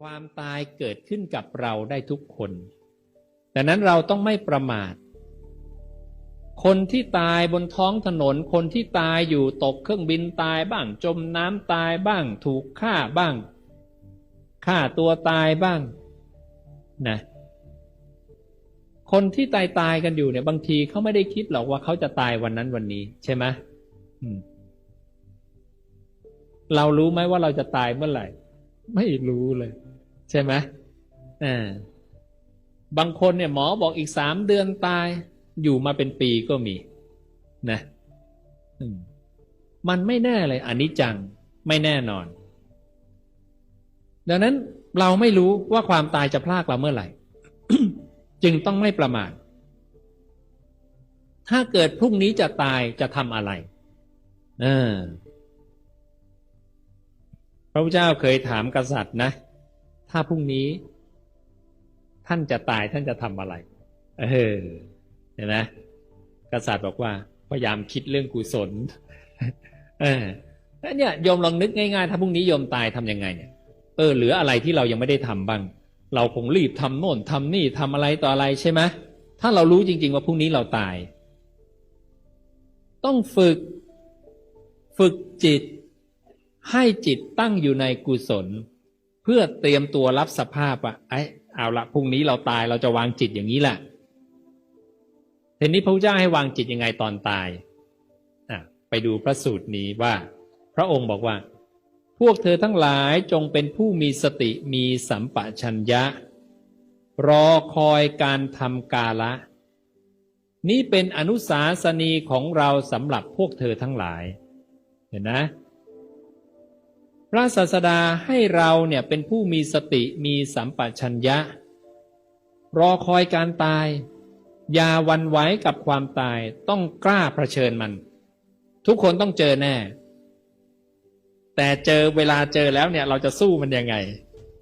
ความตายเกิดขึ้นกับเราได้ทุกคน ดังนั้นเราต้องไม่ประมาท คนที่ตายบนท้องถนน คนที่ตายอยู่ตกเครื่องบินตายบ้าง จมน้ำตายบ้าง ถูกฆ่าบ้าง ฆ่าตัวตายบ้าง นะ คนที่ตายตายกันอยู่เนี่ยบางทีเขาไม่ได้คิดหรอกว่าเขาจะตายวันนั้นวันนี้ ใช่ไหมมเรารู้ไหมว่าเราจะตายเมื่อไหร่ ไม่รู้เลย ช่ไหมอ่าบางคนเนี่ยหมอบอกอีกสามเดือนตาย อยู่มาเป็นปีก็มี นะอืมมันไม่แน่เลยอันนี้จังไม่แน่นอน ดังนั้นเราไม่รู้ว่าความตายจะพลากเราเมื่อไหร่ จึงต้องไม่ประมาทถ้าเกิดพรุ่งนี้จะตายจะทำอะไรเออพระพุทธเจ้าเคยถามกษัตริย์นะ ถ้าพรุ่งนี้ท่านจะตายท่านจะทำอะไร เออเห็นไหมกษัตริย์บอกว่า พยายามคิดเรื่องกุศล เออแล้วเนี่ยโยมลองนึกง่ายๆ ถ้าพรุ่งนี้โยมตายทำยังไงเนี่ย เออเหลืออะไรที่เรายังไม่ได้ทำบ้าง เราคงรีบทำโน่นทำนี่ทำอะไรต่ออะไรใช่ไหมถ้าเรารู้จริง ๆ ว่าพรุ่งนี้เราตาย ต้องฝึก ฝึกจิต ให้จิตตั้งอยู่ในกุศล เพื่อเตรียมตัวรับสภาพว่าไอ้เอาละพรุ่งนี้เราตายเราจะวางจิตอย่างนี้แหละทีนี้พระพุทธเจ้าให้วางจิตยังไงตอนตายอะไปดูพระสูตรนี้ว่า พระองค์บอกว่า พวกเธอทั้งหลายจงเป็นผู้มีสติมีสัมปชัญญะ รอคอยการทำกาละ นี้เป็นอนุสาสนีของเราสำหรับพวกเธอทั้งหลาย เห็นนะ ระศาสดาให้เราเนี่ยเป็นผู้มีสติมีสัมปชัญญะ รอคอยการตาย อย่าวันไหวกับความตายต้องกล้าเผชิญมัน ทุกคนต้องเจอแน่ แต่เจอเวลาเจอแล้วเนี่ยเราจะสู้มันยังไง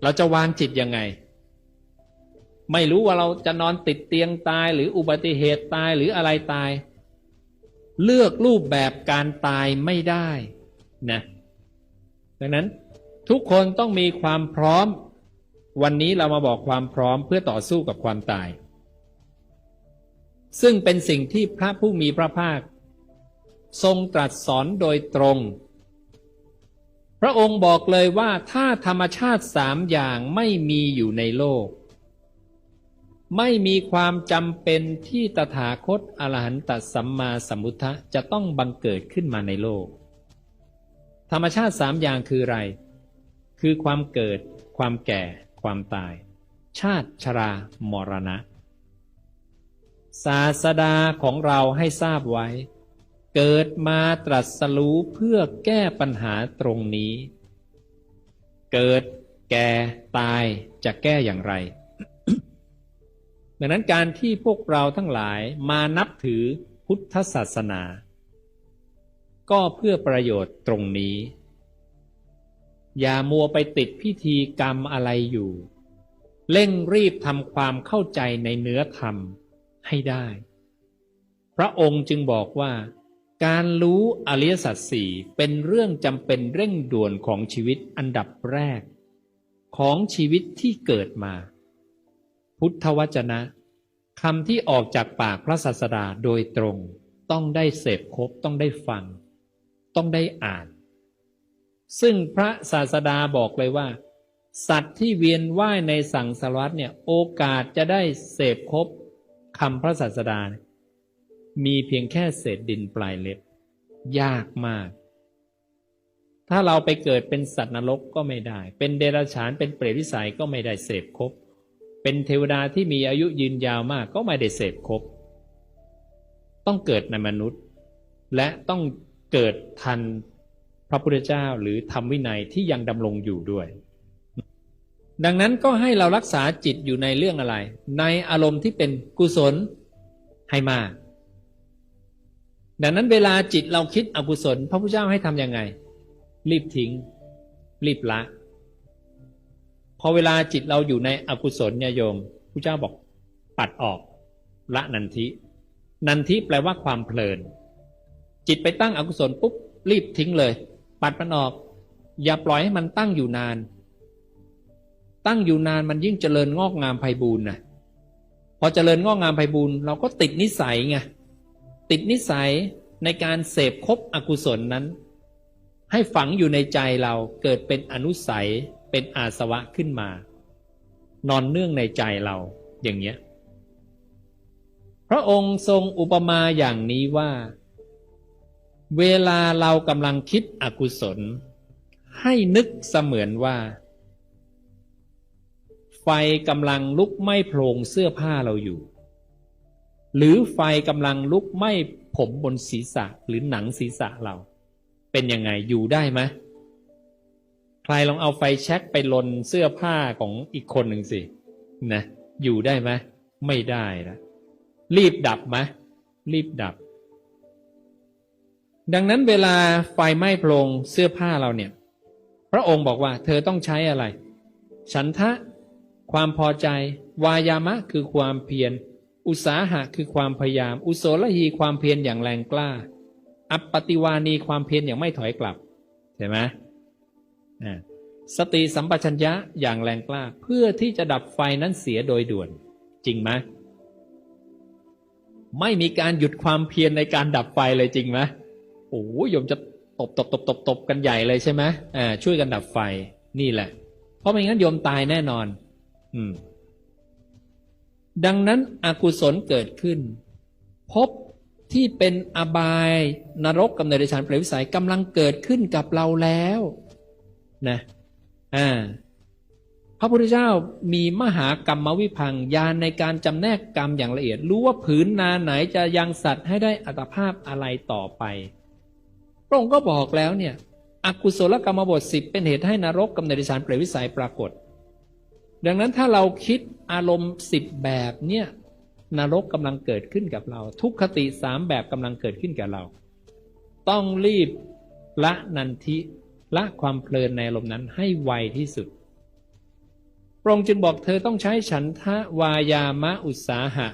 เราจะวางจิตยังไง ไม่รู้ว่าเราจะนอนติดเตียงตายหรืออุบัติเหตุตายหรืออะไรตาย เลือกรูปแบบการตายไม่ได้นะ ดังนั้นทุกคนต้องมีความพร้อม วันนี้เรามาบอกความพร้อมเพื่อต่อสู้กับความตาย ซึ่งเป็นสิ่งที่พระผู้มีพระภาค ทรงตรัสสอนโดยตรง พระองค์บอกเลยว่าถ้าธรรมชาติสามอย่างไม่มีอยู่ในโลก ไม่มีความจำเป็นที่ตถาคตอรหันตสัมมาสัมพุทธะจะต้องบังเกิดขึ้นมาในโลก ธรรมชาติสามอย่างคืออะไร คือความเกิด ความแก่ ความตาย ชาติชรามรณะ ศาสดาของเราให้ทราบไว้ เกิดมาตรัสรู้เพื่อแก้ปัญหาตรงนี้ เกิดแก่ตายจะแก้อย่างไร ดังนั้นการที่พวกเราทั้งหลายมานับถือพุทธศาสนา ก็เพื่อประโยชน์ตรงนี้ อย่ามัวไปติดพิธีกรรมอะไรอยู่ เร่งรีบทำความเข้าใจในเนื้อธรรมให้ได้ พระองค์จึงบอกว่า การรู้อริยสัจสี่เป็นเรื่องจำเป็นเร่งด่วนของชีวิตอันดับแรก ของชีวิตที่เกิดมา พุทธวจนะคำที่ออกจากปากพระศาสดาโดยตรง ต้องได้เสพครบต้องได้ฟัง ต้องได้อ่าน ซึ่งพระศาสดาบอกเลยว่า สัตว์ที่เวียนว่ายในสังสารวัฏเนี่ยโอกาสจะได้เสพครบคำพระศาสดา มีเพียงแค่เศษดินปลายเล็บ ยากมาก ถ้าเราไปเกิดเป็นสัตว์นรกก็ไม่ได้ เป็นเดรัจฉานเป็นเปรตวิสัยก็ไม่ได้เสพครบเป็นเทวดาที่มีอายุยืนยาวมากก็ไม่ได้เสพครบ ต้องเกิดในมนุษย์ และต้อง เกิดทันพระพุทธเจ้าหรือธรรมวินัยที่ยังดำรงอยู่ด้วย ดังนั้นก็ให้เรารักษาจิตอยู่ในเรื่องอะไร ในอารมณ์ที่เป็นกุศลให้มาก ดังนั้นเวลาจิตเราคิดอกุศล พระพุทธเจ้าให้ทำยังไง รีบทิ้ง รีบละ พอเวลาจิตเราอยู่ในอกุศลเนี่ยโยมพระเจ้าบอกปัดออก ละนันทิ นันทิแปลว่าความเพลิน จิตไปตั้งอกุศลปุ๊บรีบทิ้งเลย ปัดมันออก อย่าปล่อยให้มันตั้งอยู่นาน ตั้งอยู่นานมันยิ่งเจริญงอกงามไพบูรณ์นะพอเจริญงอกงามไพบูรณ์เราก็ติดนิสัยไงติดนิสัยในการเสพคบอกุศลนั้น ให้ฝังอยู่ในใจเราเกิดเป็นอนุสัยเป็นอาสวะขึ้นมา นอนเนื่องในใจเราอย่างเนี้ยพระองค์ทรงอุปมาอย่างนี้ว่า เวลาเรากำลังคิดอกุศล ให้นึกเสมือนว่า ไฟกำลังลุกไหม้โพรงเสื้อผ้าเราอยู่ หรือไฟกำลังลุกไหม้ผมบนศีรษะหรือหนังศีรษะเรา เป็นยังไงอยู่ได้ไหมใครลองเอาไฟแช็กไปลนเสื้อผ้าของอีกคนหนึ่งสินะอยู่ได้ไหมไม่ได้นะรีบดับไหมรีบดับ ดังนั้นเวลาไฟไหม้โพรงเสื้อผ้าเราเนี่ย พระองค์บอกว่า เธอต้องใช้อะไร ฉันทะ ความพอใจ วายามะคือความเพียร อุสาหะคือความพยายาม อุโสลหีความเพียรอย่างแรงกล้า อัปปติวานีความเพียรอย่างไม่ถอยกลับใช่ไหมอ่าสติสัมปชัญญะอย่างแรงกล้า เพื่อที่จะดับไฟนั้นเสียโดยด่วน จริงไหมไม่มีการหยุดความเพียรในการดับไฟเลยจริงไหม โอ้ยมจะตบตบตบตบตบกันใหญ่เลยใช่ไหมอ่าช่วยกันดับไฟนี่แหละ เพราะไม่งั้นโยมตายแน่นอน อืม ดังนั้นอกุศลเกิดขึ้น พบที่เป็นอบายนรกกำเนิดเดชานเปรตวิสัยกำลังเกิดขึ้นกับเราแล้ว นะอ่าพระพุทธเจ้ามีมหากรรมวิพังญาณในการจำแนกกรรมอย่างละเอียด รู้ว่าผืนนาไหนจะยังสัตว์ให้ได้อัตภาพอะไรต่อไป ระองค์ก็บอกแล้วเนี่ยอกุศลกรรมบทสิบเป็นเหตุให้นรกกำเนิดดิฉันเปรตวิสัยปรากฏ ดังนั้นถ้าเราคิดอารมณ์สิบแบบเนี่ยนรกกำลังเกิดขึ้นกับเรา ทุกขติสามแบบกำลังเกิดขึ้นกับเรา ต้องรีบละนันทิละความเพลินในอารมณ์นั้นให้ไวที่สุดพระองค์จึงบอกเธอต้องใช้ฉันทะวายามะอุตสาหะ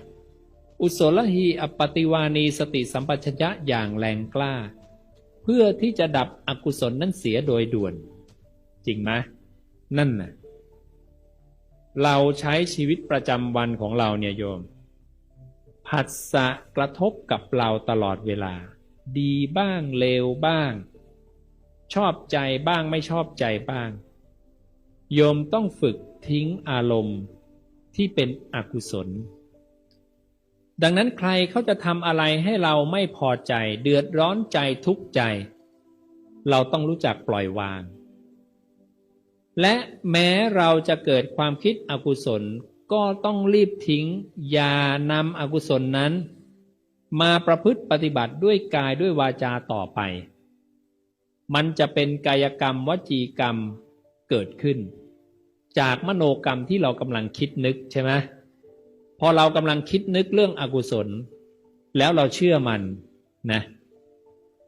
อุโสลหีอปติวานีสติสัมปชัญญะอย่างแรงกล้า พื่อที่จะดับอกุศลนั้นเสียโดยด่วน จริงไหมนั่นน่ะ เราใช้ชีวิตประจำวันของเราเนี่ยโยม ผัสสะกระทบกับเราตลอดเวลา ดีบ้างเลวบ้าง ชอบใจบ้างไม่ชอบใจบ้าง โยมต้องฝึกทิ้งอารมณ์ที่เป็นอกุศล ดังนั้นใครเขาจะทำอะไรให้เราไม่พอใจ เดือดร้อนใจทุกข์ใจ เราต้องรู้จักปล่อยวาง และแม้เราจะเกิดความคิดอกุศลก็ต้องรีบทิ้ง อย่านำอกุศลนั้น มาประพฤติปฏิบัติด้วยกายด้วยวาจาต่อไป มันจะเป็นกายกรรมวจีกรรมเกิดขึ้น จากมโนกรรมที่เรากำลังคิดนึกใช่ไหม พอเรากำลังคิดนึกเรื่องอกุศล แล้วเราเชื่อมันนะ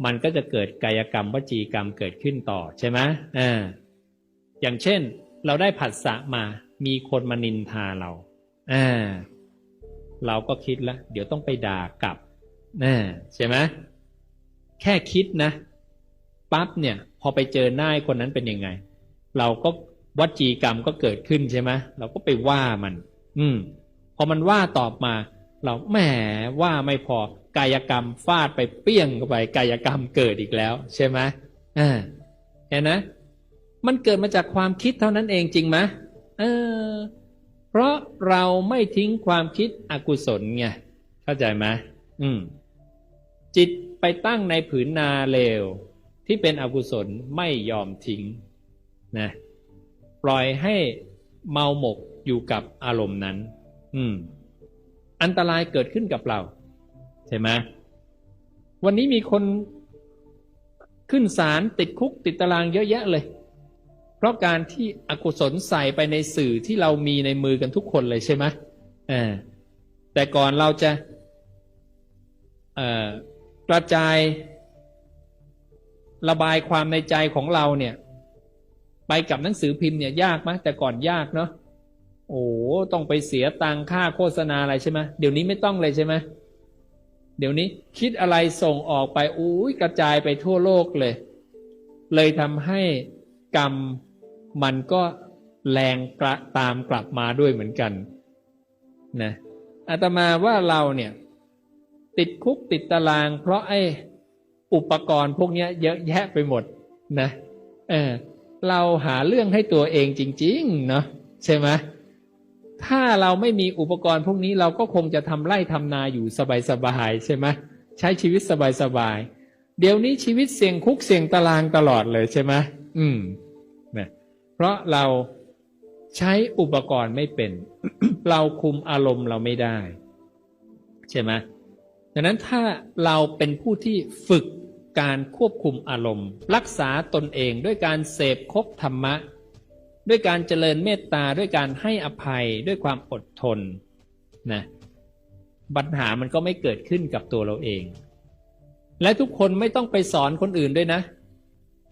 มันก็จะเกิดกายกรรมวจีกรรมเกิดขึ้นต่อใช่ไหมอ่าอย่างเช่น เราได้ผัสสะมามีคนมานินทาเราอ่าเราก็คิดแล้วเดี๋ยวต้องไปด่ากลับนะใช่ไหมแค่คิดนะปั๊บเนี่ย พอไปเจอหน้าคนนั้นเป็นยังไง เราก็วจีกรรมก็เกิดขึ้นใช่ไหมเราก็ไปว่ามัน อืม อมันว่าตอบมา เราแหมว่าไม่พอกายกรรมฟาดไปเปี้ยงเข้าไปกายกรรมเกิดอีกแล้ว ใช่ไหมอ่าเห็นนะ มันเกิดมาจากความคิดเท่านั้นเองจริงไหมเออ เพราะเราไม่ทิ้งความคิดอกุศลไงเข้าใจไหมอืม จิตไปตั้งในผืนนาเลวที่เป็นอกุศลไม่ยอมทิ้งนะปล่อยให้เมาหมกอยู่กับอารมณ์นั้น อืม อันตรายเกิดขึ้นกับเรา ใช่ไหมวันนี้มีคนขึ้นศาลติดคุกติดตารางเยอะแยะเลย เพราะการที่อกุศลใส่ไปในสื่อที่เรามีในมือกันทุกคนเลยใช่ไหมอ่าแต่ก่อนเราจะกระจายระบายความในใจของเราเนี่ย ไปกับหนังสือพิมพ์เนี่ยยากไหมแต่ก่อนยากเนาะ โอ้ต้องไปเสียตังค่าโฆษณาอะไรใช่ไหมเดี๋ยวนี้ไม่ต้องเลยใช่ไหมเดี๋ยวนี้คิดอะไรส่งออกไปอุ้ยกระจายไปทั่วโลกเลย เลยทำให้กรรมมันก็แรงกระตามกลับมาด้วยเหมือนกันนะอาตมาว่าเราเนี่ย ติดคุกติดตาราง เพราะไอ้อุปกรณ์พวกนี้เยอะแยะไปหมดนะเออเราหาเรื่องให้ตัวเองจริง ๆ เนาะใช่ไหม ถ้าเราไม่มีอุปกรณ์พวกนี้เราก็คงจะทำไร่ทำนาอยู่สบายๆใช่ไหมใช้ชีวิตสบายๆเดี๋ยวนี้ชีวิตเสี่ยงคุกเสี่ยงตารางตลอดเลยใช่ไหมอืมนะเพราะเราใช้อุปกรณ์ไม่เป็น เราคุมอารมณ์เราไม่ได้ ใช่ไหมดังนั้นถ้าเราเป็นผู้ที่ฝึกการควบคุมอารมณ์ รักษาตนเองด้วยการเสพคบธรรมะ ด้วยการเจริญเมตตาด้วยการให้อภัยด้วยความอดทนนะปัญหามันก็ไม่เกิดขึ้นกับตัวเราเอง และทุกคนไม่ต้องไปสอนคนอื่นด้วยนะ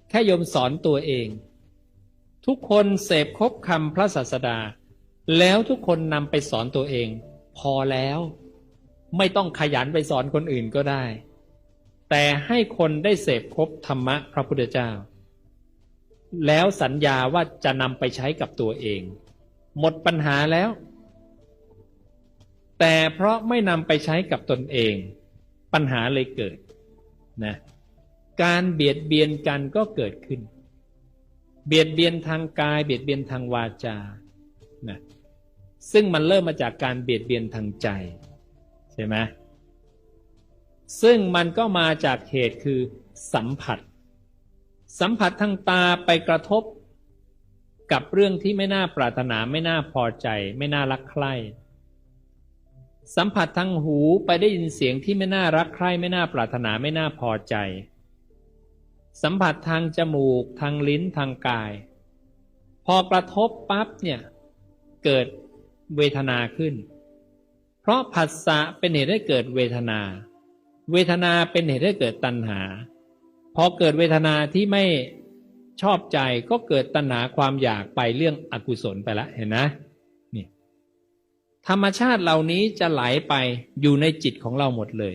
แค่โยมสอนตัวเอง ทุกคนเสพคบคำพระศาสดา แล้วทุกคนนำไปสอนตัวเอง พอแล้ว ไม่ต้องขยันไปสอนคนอื่นก็ได้ แต่ให้คนได้เสพคบธรรมะพระพุทธเจ้า แล้วสัญญาว่าจะนำไปใช้กับตัวเอง หมดปัญหาแล้ว แต่เพราะไม่นำไปใช้กับตนเอง ปัญหาเลยเกิดนะการเบียดเบียนกันก็เกิดขึ้น เบียดเบียนทางกาย เบียดเบียนทางวาจานะซึ่งมันเริ่มมาจากการเบียดเบียนทางใจใช่ไหมซึ่งมันก็มาจากเหตุคือสัมผัส สัมผัสทางตาไปกระทบกับเรื่องที่ไม่น่าปรารถนาไม่น่าพอใจ ไม่น่ารักใคร่สัมผัสทางหูไปได้ยินเสียงที่ไม่น่ารักใคร่ไม่น่าปรารถนาไม่น่าพอใจ สัมผัสทางจมูก ทางลิ้นทางกาย พอกระทบปั๊บเนี่ยเกิดเวทนาขึ้น เพราะผัสสะเป็นเหตุให้เกิดเวทนา เวทนาเป็นเหตุให้เกิดตัณหา พอเกิดเวทนาที่ไม่ชอบใจก็เกิดตัณหาความอยากไปเรื่องอกุศลไปละเห็นนะนี่ธรรมชาติเหล่านี้จะไหลไปอยู่ในจิตของเราหมดเลย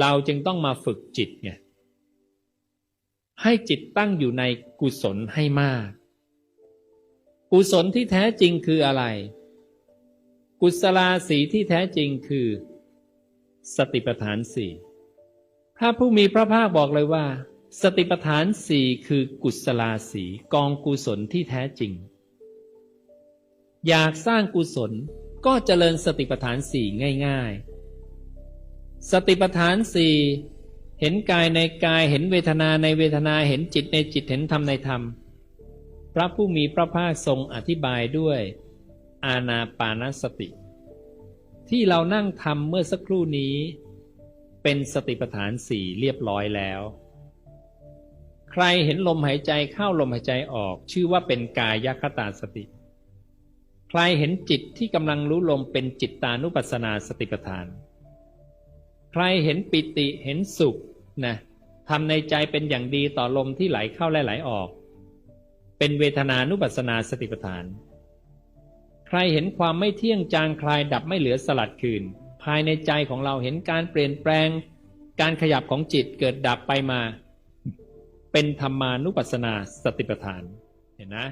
เราจึงต้องมาฝึกจิตไงให้จิตตั้งอยู่ในกุศลให้มาก กุศลที่แท้จริงคืออะไร กุศลาสีที่แท้จริงคือ สติปัฏฐานสี่ พระผู้มีพระภาคบอกเลยว่า สติปัฏฐานสี่คือกุศลาสีกองกุศลที่แท้จริง อยากสร้างกุศลก็เจริญสติปัฏฐานสี่ง่าย ๆ สติปัฏฐานสี่เห็นกายในกายเห็นเวทนาในเวทนาเห็นจิตในจิตเห็นธรรมในธรรม พระผู้มีพระภาคทรงอธิบายด้วย อาณาปานสติ ที่เรานั่งทำเมื่อสักครู่นี้ เป็นสติปัฏฐานสี่เรียบร้อยแล้ว ใครเห็นลมหายใจเข้าลมหายใจออก ชื่อว่าเป็นกายคตาสติ ใครเห็นจิตที่กำลังรู้ลมเป็นจิตตานุปัสสนาสติปัฏฐาน ใครเห็นปิติเห็นสุขนะทำในใจเป็นอย่างดีต่อลมที่ไหลเข้าและไหลออก เป็นเวทนานุปัสสนาสติปัฏฐาน ใครเห็นความไม่เที่ยงจางคลายดับไม่เหลือสลัดคืน ภายในใจของเราเห็นการเปลี่ยนแปลง การขยับของจิตเกิดดับไปมา เป็นธรรมานุปัสสนาสติปัฏฐาน เห็นนะ